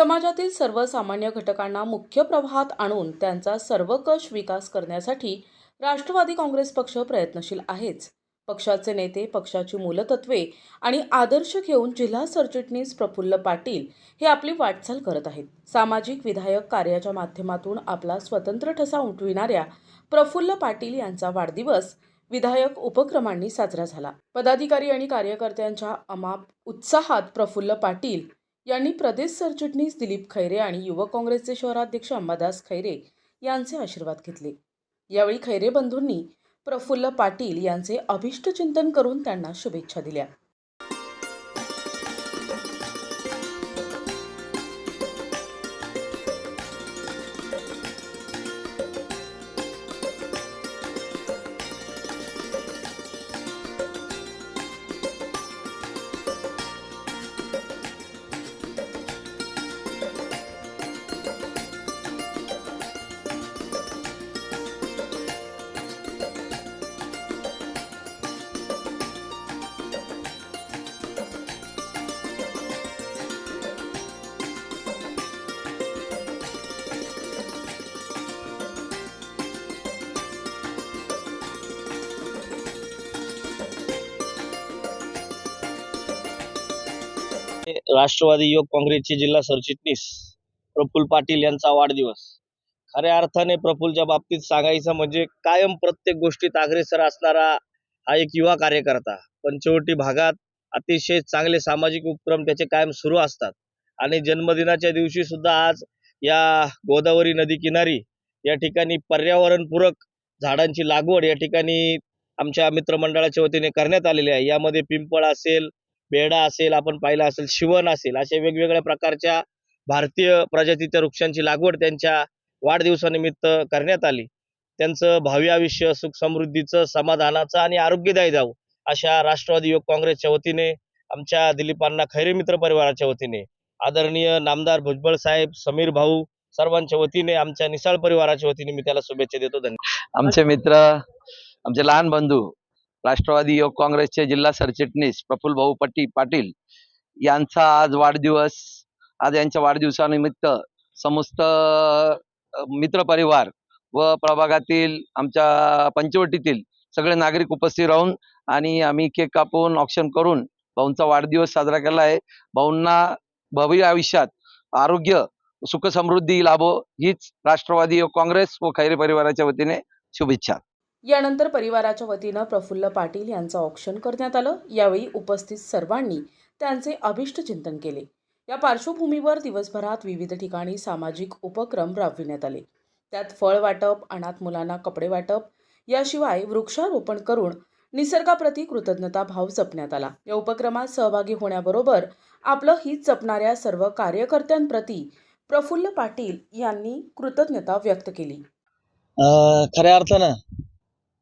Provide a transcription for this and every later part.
समाजातील सर्वसामान्य घटकांना मुख्य प्रवाहात आणून त्यांचा सर्वकष विकास करण्यासाठी राष्ट्रवादी काँग्रेस पक्ष प्रयत्नशील आहेच. पक्षाचे नेते पक्षाची मूलतत्वे आणि आदर्श घेऊन जिल्हा सरचिटणीस प्रफुल्ल पाटील हे आपली वाटचाल करत आहेत. सामाजिक विधायक कार्याच्या माध्यमातून आपला स्वतंत्र ठसा उठविणाऱ्या प्रफुल्ल पाटील यांचा वाढदिवस विधायक उपक्रमांनी साजरा झाला. पदाधिकारी आणि कार्यकर्त्यांच्या अमाप उत्साहात प्रफुल्ल पाटील यांनी प्रदेश सरचिटणीस दिलीप खैरे आणि युवक काँग्रेसचे शहराध्यक्ष अंबादास खैरे यांचे आशीर्वाद घेतले. यावेळी खैरे बंधूंनी प्रफुल्ल पाटील यांचे अभिष्टचिंतन करून त्यांना शुभेच्छा दिल्या. राष्ट्रवादी युवक काँग्रेसचे जिल्हा सरचिटणीस प्रफुल्ल पाटील यांचा वाढदिवस. खऱ्या अर्थाने प्रफुलच्या बाबतीत सांगायचं म्हणजे कायम प्रत्येक गोष्टीत अग्रेसर असणारा हा एक युवा कार्यकर्ता. पंचवटी भागात अतिशय चांगले सामाजिक उपक्रम त्याचे कायम सुरू असतात. आणि जन्मदिनाच्या दिवशी सुद्धा आज या गोदावरी नदी किनारी या ठिकाणी पर्यावरणपूरक झाडांची लागवड या ठिकाणी आमच्या मित्रमंडळाच्या वतीने करण्यात आलेली आहे. यामध्ये पिंपळ असेल बेडा असेल आपण पाहिलं असेल शिवण असेल अशा वेगवेगळ्या प्रकारच्या भारतीय प्रजातीच्या वृक्षांची लागवड त्यांच्या वाढदिवसानिमित्त करण्यात आली. त्यांचं भावी आयुष्य सुख समृद्धीचं समाधानाचं आणि आरोग्यदायी जावं अशा राष्ट्रवादी युवक काँग्रेसच्या वतीने आमच्या दिलीपांना खैरे मित्र परिवाराच्या वतीने आदरणीय नामदार भुजबळ साहेब समीर भाऊ सर्वांच्या वतीने आमच्या निसाळ परिवाराच्या वतीने मी त्याला शुभेच्छा देतो. धन्यवाद. आमचे मित्र आमचे लहान बंधू राष्ट्रवादी युवक काँग्रेसचे जिल्हा सरचिटणीस प्रफुल्ल भाऊ पट्टी पाटील यांचा आज वाढदिवस आज यांच्या वाढदिवसानिमित्त समस्त मित्रपरिवार व प्रभागातील आमच्या पंचवटीतील सगळे नागरिक उपस्थित राहून आणि आम्ही केक कापून ऑप्शन करून भाऊंचा वाढदिवस साजरा केला आहे. भाऊंना भव्य आयुष्यात आरोग्य सुखसमृद्धी लाभो हीच राष्ट्रवादी युवक काँग्रेस व खैरे परिवाराच्या वतीने शुभेच्छा. यानंतर परिवाराच्या वतीनं प्रफुल्ल पाटील यांचं औक्षण करण्यात आलं. यावेळी उपस्थित सर्वांनी त्यांचे अभिष्टचिंतन केले. या पार्श्वभूमीवर दिवसभरात विविध ठिकाणी सामाजिक उपक्रम राबविण्यात आले. त्यात फळ वाटप अनाथ मुलांना कपडे वाटप याशिवाय वृक्षारोपण करून निसर्गाप्रती कृतज्ञता भाव जपण्यात आला. या उपक्रमात सहभागी होण्याबरोबर आपलं हित जपणाऱ्या सर्व कार्यकर्त्यांप्रती प्रफुल्ल पाटील यांनी कृतज्ञता व्यक्त केली. खऱ्या अर्थानं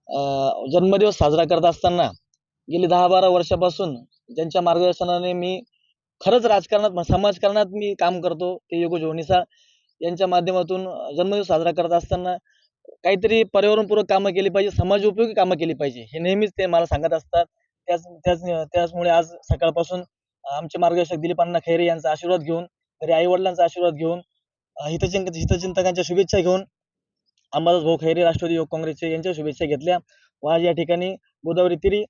जन्मदिवस साजरा करत असताना गेली दहा बारा वर्षापासून ज्यांच्या मार्गदर्शनाने मी खरंच राजकारणात समाजकारणात मी काम करतो ते योगेश ओनिसा यांच्या माध्यमातून जन्मदिवस साजरा करत असताना काहीतरी पर्यावरणपूरक कामं केली पाहिजे समाज उपयोगी कामं केली पाहिजे हे नेहमीच ते मला सांगत असतात. त्याच त्याच त्याचमुळे आज सकाळपासून आमचे मार्गदर्शक दिलीपांना खैरे यांचा आशीर्वाद घेऊन घरी आई वडिलांचा आशीर्वाद घेऊन हितचिंत हितचिंतकांच्या शुभेच्छा घेऊन अंबादास भाऊ खैरे राष्ट्रवादी युवक काँग्रेसचे यांच्या शुभेच्छा घेतल्या. व आज या ठिकाणी गोदावरी तिरी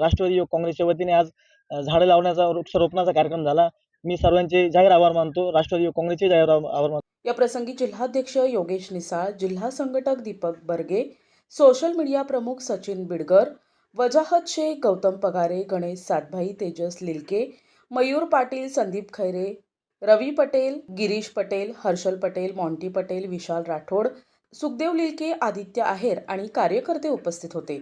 राष्ट्रवादी युवक काँग्रेसच्या वतीने आज झाडं लावण्याचा वृक्षारोपणाचा कार्यक्रम झाला. मी सर्वांचे जाहीर आभार मानतो. राष्ट्रवादी युवक काँग्रेसचे जाहीर आभार मानतो. या प्रसंगी जिल्हाध्यक्ष योगेश निसाळ जिल्हा संघटक दीपक बर्गे सोशल मीडिया प्रमुख सचिन बिडगर वजाहत शेख गौतम पगारे गणेश सातभाई तेजस लिलके मयूर पाटील संदीप खैरे रवी पटेल गिरीश पटेल हर्षल पटेल मॉन्टी पटेल विशाल राठोड सुखदेव लिलके आदित्य आहेर आणि कार्यकर्ते उपस्थित होते.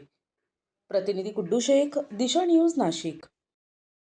प्रतिनिधी गुड्डू शेख दिशा न्यूज नाशिक.